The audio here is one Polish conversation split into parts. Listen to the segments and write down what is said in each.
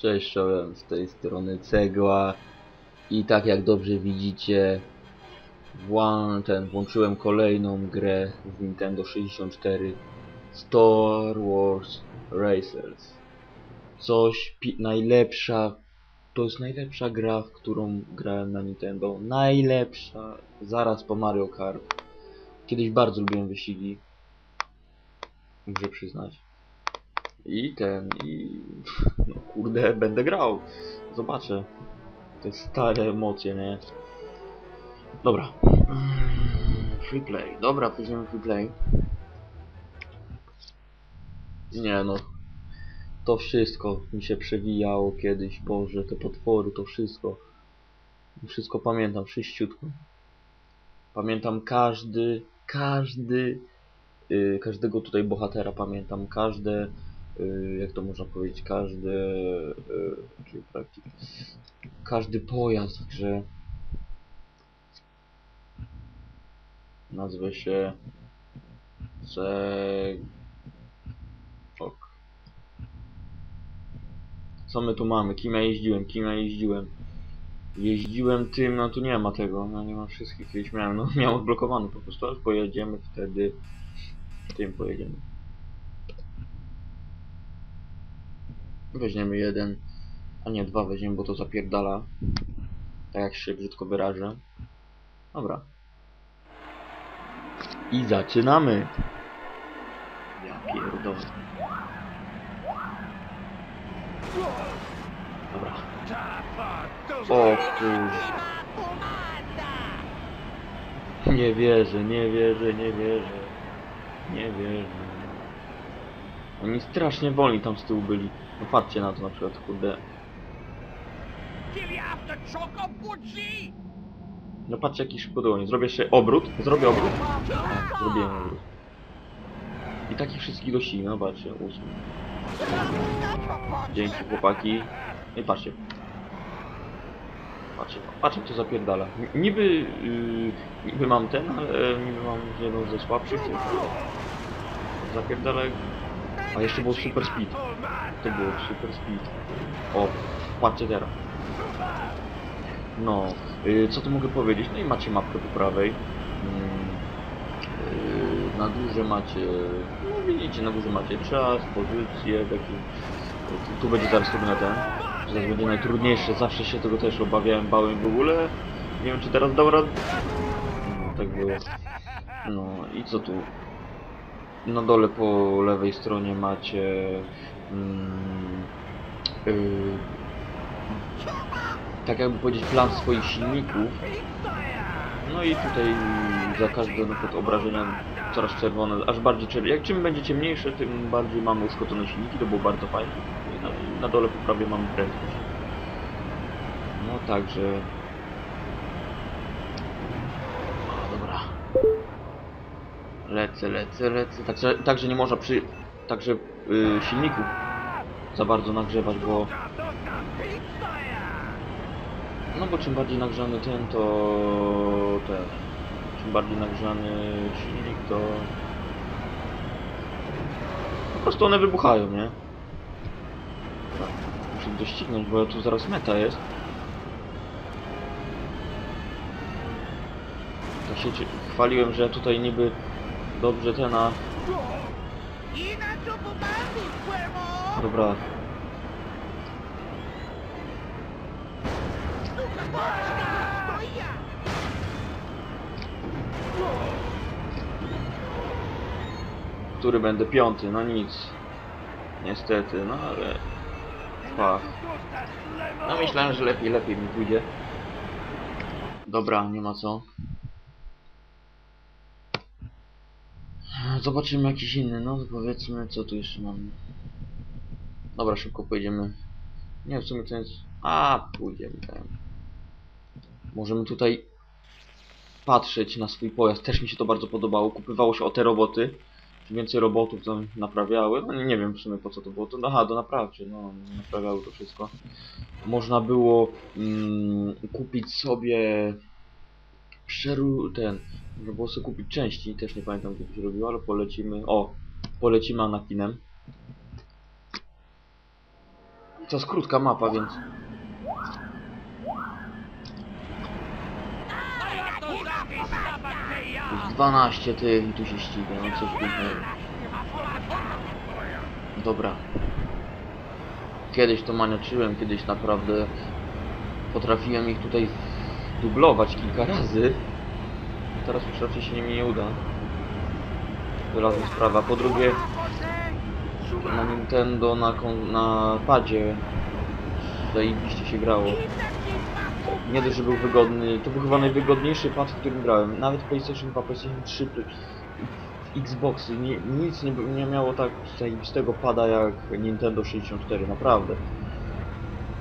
Cześć, czołem, z tej strony Cegła i tak jak dobrze widzicie włą- ten, włączyłem kolejną grę z Nintendo 64 Star Wars Racers. Coś najlepsza to jest najlepsza gra, w którą grałem na Nintendo. Najlepsza, zaraz po Mario Kart. Kiedyś bardzo lubiłem wyścigi muszę przyznać i ten, i no kurde, będę grał. Zobaczę. Te stare emocje, nie? Dobra. Mm, Free play. Dobra, weźmiemy free play. Nie no. To wszystko mi się przewijało kiedyś, Boże, te potwory, to wszystko. Wszystko pamiętam, wszyściutko. Pamiętam każdy, każdy, yy, każdego tutaj bohatera pamiętam, każde jak to można powiedzieć, każdy, y, czyli praktyk, każdy pojazd grze nazwę się. Ok. Co my tu mamy? Kim ja jeździłem? Kim ja jeździłem? Jeździłem tym, no tu nie ma tego, no nie ma wszystkich, kiedyś miałem, no miałem odblokowany po prostu, pojedziemy wtedy, tym pojedziemy. Weźmiemy jeden, a nie dwa weźmiemy, bo to zapierdala. Tak jak się brzydko wyrażę. Dobra. I zaczynamy. Ja pierdolę. Dobra. O kur... Nie wierzę, nie wierzę, nie wierzę. Nie wierzę. Oni strasznie wolni tam z tyłu byli. No patrzcie na to na przykład, kurde. No patrzcie jaki szybko dłonie. Zrobię jeszcze obrót. Zrobię obrót. O, zrobiłem obrót. I takich wszystkich doścignie, no patrzcie, ósmy. Dzięki chłopaki. No i patrzcie. Patrzcie, patrzcie co zapierdala. Niby, yy, niby mam ten, ale niby mam jedną ze słabszych. Zapierdala. A jeszcze był super speed. To było super speed. O, patrzcie teraz. No, y, co tu mogę powiedzieć? No i macie mapkę po prawej. Mm, y, Na górze macie, no widzicie, na górze macie czas, pozycję, taki, tu, tu będzie zaraz trudne ten, zaraz będzie najtrudniejsze, zawsze się tego też obawiałem, bałem w ogóle, nie wiem czy teraz dam radę, no, tak było, no i co tu, na dole po lewej stronie macie, mm, y, tak jakby powiedzieć plan swoich silników. No i tutaj za każde na przykład obrażenia coraz czerwone, aż bardziej czerwone. Jak czym będzie ciemniejsze, tym bardziej mamy uszkodzone silniki, to było bardzo fajne. Na, na dole po prawie mamy prędkość. No także... O, dobra. Lecę, lecę, lecę. Także, także nie można przy... Także y, silników za bardzo nagrzewać, bo no bo czym bardziej nagrzany ten, to ten. Czym bardziej nagrzany silnik, to po prostu one wybuchają, nie? Tak, Muszę doścignąć, bo tu zaraz meta jest. Tak się chwaliłem, że tutaj niby dobrze ten, a dobra, który będę piąty, no nic. Niestety, no ale... Fach. No myślałem, że lepiej, lepiej mi pójdzie. Dobra, nie ma co. Zobaczymy jakiś inny, no powiedzmy co tu jeszcze mamy. Dobra, szybko pojedziemy. Nie, w sumie to jest... A, pójdziemy tam. Możemy tutaj patrzeć na swój pojazd. Też mi się to bardzo podobało. Kupywało się o te roboty. Czy więcej robotów to naprawiały. No nie wiem w sumie po co to było. To, aha, do naprawczy. No, naprawiały to wszystko. Można było mm, kupić sobie przeru... ten... Można było sobie kupić części. Też nie pamiętam gdzie to się robiło, ale polecimy... O! Polecimy Anakinem. To jest krótka mapa, więc to już 12 tych i tu się ściga, no coś pięknego. Dobra. Kiedyś to maniaczyłem, kiedyś naprawdę potrafiłem ich tutaj dublować kilka razy. Teraz już raczej się nimi nie uda. Wyrazem sprawa. Po drugie, na Nintendo, na, na padzie zajebiście się grało. Nie dość, że był wygodny, to był chyba najwygodniejszy pad, w którym grałem. Nawet PlayStation 2, PlayStation 3, pl- Xboxy, nie, nic nie, nie miało tak zajebistego pada jak Nintendo 64, naprawdę.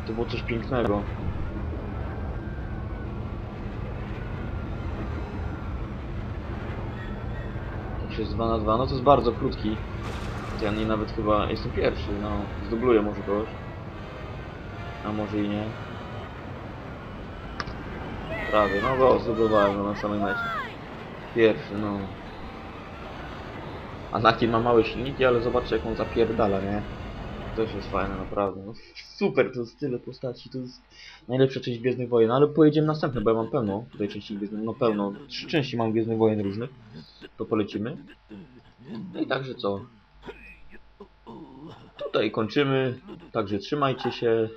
To było coś pięknego. To jest 2 na 2, no to jest bardzo krótki. Ja nie nawet chyba jestem pierwszy, no. Zdubluję może kogoś. A może i nie. Prawie, no go zdobyłem go na samym mecie. Pierwszy, no. Anakin ma małe silniki, ale zobaczcie jak on zapierdala, nie? To jest fajne, naprawdę. No, super, to jest tyle postaci, to jest najlepsza część Gwiezdnych Wojen, ale pojedziemy następne, bo ja mam pełno tutaj części Gwiezdnych, no pełno, trzy części mam Gwiezdnych Wojen różnych, to polecimy. No i także co? Tutaj kończymy, także trzymajcie się,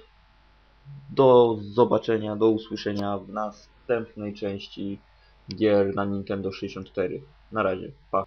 do zobaczenia, do usłyszenia w następnej części gier na Nintendo 64. Na razie, pa.